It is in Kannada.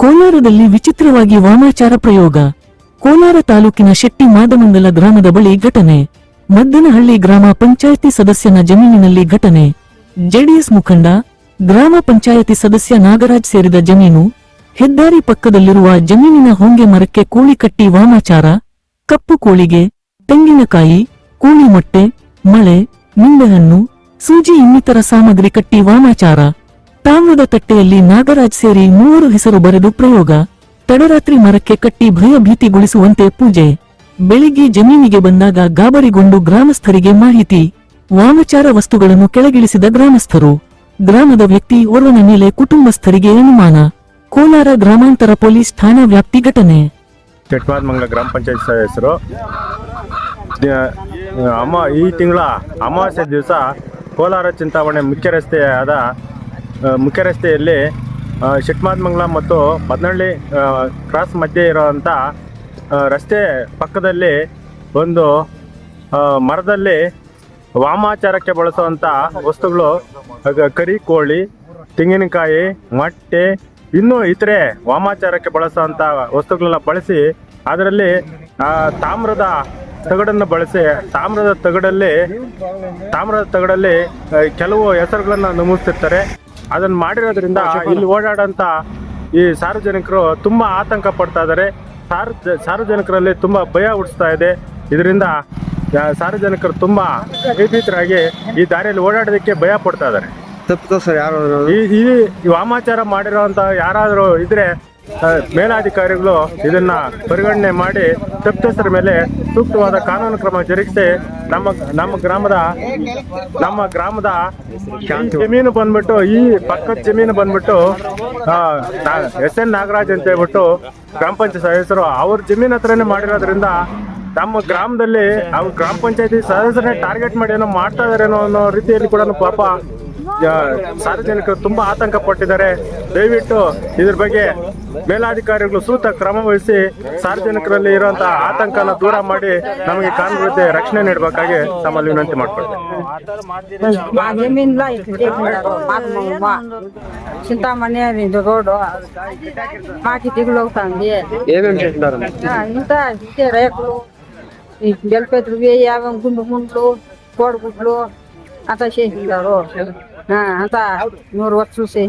ಕೋಲಾರದಲ್ಲಿ ವಿಚಿತ್ರವಾಗಿ ವಾಮಾಚಾರ ಪ್ರಯೋಗ. ಕೋಲಾರ ತಾಲೂಕಿನ ಶೆಟ್ಟಿ ಮಾದಮಂಗಲ ಗ್ರಾಮದ ಬಳಿ ಘಟನೆ. ಮದ್ದನಹಳ್ಳಿ ಗ್ರಾಮ ಪಂಚಾಯಿತಿ ಸದಸ್ಯನ ಜಮೀನಿನಲ್ಲಿ ಘಟನೆ. ಜೆಡಿಎಸ್ ಮುಖಂಡ, ಗ್ರಾಮ ಪಂಚಾಯಿತಿ ಸದಸ್ಯ ನಾಗರಾಜ್ ಸೇರಿದ ಜಮೀನು. ಹೆದ್ದಾರಿ ಪಕ್ಕದಲ್ಲಿರುವ ಜಮೀನಿನ ಹೊಂಗೆ ಮರಕ್ಕೆ ಕೋಳಿ ಕಟ್ಟಿ ವಾಮಾಚಾರ. ಕಪ್ಪು ಕೋಳಿಗೆ ತೆಂಗಿನಕಾಯಿ, ಕೋಳಿ ಮೊಟ್ಟೆ, ಮಳೆ, ನಿಂಬೆಹಣ್ಣು, ಸೂಜಿ ಇನ್ನಿತರ ಸಾಮಗ್ರಿ ಕಟ್ಟಿ ವಾಮಾಚಾರ. ತಾಮ್ರದ ತಟ್ಟೆಯಲ್ಲಿ ನಾಗರಾಜ್ ಸೇರಿ ಮೂವರು ಹೆಸರು ಬರೆದು ಪ್ರಯೋಗ. ತಡರಾತ್ರಿ ಮರಕ್ಕೆ ಕಟ್ಟಿ ಭಯಭೀತಿಗೊಳಿಸುವಂತೆ ಪೂಜೆ. ಬೆಳಿಗ್ಗೆ ಜಮೀನಿಗೆ ಬಂದಾಗ ಗಾಬರಿಗೊಂಡು ಗ್ರಾಮಸ್ಥರಿಗೆ ಮಾಹಿತಿ. ವಾಮಚಾರ ವಸ್ತುಗಳನ್ನು ಕೆಳಗಿಳಿಸಿದ ಗ್ರಾಮಸ್ಥರು. ಗ್ರಾಮದ ವ್ಯಕ್ತಿ ಓರ್ವನ ಮೇಲೆ ಕುಟುಂಬಸ್ಥರಿಗೆ ಅನುಮಾನ. ಕೋಲಾರ ಗ್ರಾಮಾಂತರ ಪೊಲೀಸ್ ಠಾಣಾ ವ್ಯಾಪ್ತಿ ಘಟನೆ. ಚಟ್ಮಾದಮಂಗಲ ಗ್ರಾಮ ಪಂಚಾಯತ್ ಸದಸ್ಯರು ಅಮ್ಮ ಈ ತಿಂಗಳ ಅಮಾವಾಸ್ಯೆ ದಿವಸ ಕೋಲಾರ ಚಿಂತಾಮಣಿ ಮುಖ್ಯ ರಸ್ತೆಯಾದ ಮುಖ್ಯ ರಸ್ತೆಯಲ್ಲಿ ಶೆಟ್ಮಾದಮಂಗಲ ಮತ್ತು ಬದನಹಳ್ಳಿ ಕ್ರಾಸ್ ಮಧ್ಯೆ ಇರೋವಂಥ ರಸ್ತೆ ಪಕ್ಕದಲ್ಲಿ ಒಂದು ಮರದಲ್ಲಿ ವಾಮಾಚಾರಕ್ಕೆ ಬಳಸುವಂಥ ವಸ್ತುಗಳು ಕರಿ, ಕೋಳಿ, ತೆಂಗಿನಕಾಯಿ, ಮೊಟ್ಟೆ, ಇನ್ನೂ ಇತರೆ ವಾಮಾಚಾರಕ್ಕೆ ಬಳಸುವಂಥ ವಸ್ತುಗಳನ್ನ ಬಳಸಿ, ಅದರಲ್ಲಿ ತಾಮ್ರದ ತಗಡನ್ನು ಬಳಸಿ, ತಾಮ್ರದ ತಗಡಲ್ಲಿ ತಾಮ್ರದ ತಗಡಲ್ಲಿ ಕೆಲವು ಹೆಸರುಗಳನ್ನು ನಮೂದಿಸಿರ್ತಾರೆ ಅದನ್ನು ಮಾಡಿರೋದ್ರಿಂದ ಇಲ್ಲಿ ಓಡಾಡೋಂಥ ಈ ಸಾರ್ವಜನಿಕರು ತುಂಬ ಆತಂಕ ಪಡ್ತಾ ಇದ್ದಾರೆ ಸಾರ್ ಸಾರ್ವಜನಿಕರಲ್ಲಿ ತುಂಬ ಭಯ ಹುಟ್ಟಿಸ್ತಾ ಇದೆ. ಇದರಿಂದ ಸಾರ್ವಜನಿಕರು ತುಂಬ ಭೀತರಾಗಿ ಈ ದಾರಿಯಲ್ಲಿ ಓಡಾಡೋದಕ್ಕೆ ಭಯ ಪಡ್ತಾ ಇದ್ದಾರೆ ತಪ್ಪಿತ ಸರ್ ಯಾರು ಈ ವಾಮಾಚಾರ ಮಾಡಿರೋಂಥ ಯಾರಾದರೂ ಇದ್ರೆ ಮೇಲಾಧಿಕಾರಿಗಳು ಇದನ್ನ ಪರಿಗಣನೆ ಮಾಡಿ ತಪ್ಪಿತಸ್ಥರ ಮೇಲೆ ಸೂಕ್ತವಾದ ಕಾನೂನು ಕ್ರಮ ಜರುಗಿಸಿ ನಮ್ಮ ನಮ್ಮ ಗ್ರಾಮದ ನಮ್ಮ ಗ್ರಾಮದ ಜಮೀನು ಬಂದ್ಬಿಟ್ಟು, ಈ ಪಕ್ಕದ ಜಮೀನು ಬಂದ್ಬಿಟ್ಟು ಎಸ್ ಎನ್ ನಾಗರಾಜ್ ಅಂತ ಹೇಳ್ಬಿಟ್ಟು ಗ್ರಾಮ ಪಂಚಾಯತ್ ಸದಸ್ಯರು ಅವ್ರ ಜಮೀನ್ ಹತ್ರನೇ ಮಾಡಿರೋದ್ರಿಂದ ನಮ್ಮ ಗ್ರಾಮದಲ್ಲಿ ಅವ್ರ ಗ್ರಾಮ ಪಂಚಾಯತಿ ಸದಸ್ಯರನ್ನೇ ಟಾರ್ಗೆಟ್ ಮಾಡಿ ಏನೋ ಮಾಡ್ತಾ ಇದಾರೇನೋ ಅನ್ನೋ ರೀತಿಯಲ್ಲಿ ಕೂಡ ಪಾಪ ಸಾರ್ವಜನಿಕರು ತುಂಬಾ ಆತಂಕ ಪಟ್ಟಿದ್ದಾರೆ ದಯವಿಟ್ಟು ಇದ್ರ ಬಗ್ಗೆ ಮೇಲಾಧಿಕಾರಿಗಳು ಸೂಕ್ತ ಕ್ರಮ ವಹಿಸಿ ಸಾರ್ವಜನಿಕರಲ್ಲಿ ಇರುವಂತಹ ಆತಂಕನ ದೂರ ಮಾಡಿ ನಮಗೆ ಕಾನೂನು ರಕ್ಷಣೆ ನೀಡಬೇಕಾಗಿ ತಮ್ಮಲ್ಲಿ ವಿನಂತಿ ಮಾಡ್ಕೊಳ್ತೇವೆ आता शेतीला रो हा आता नोर वचूस आहे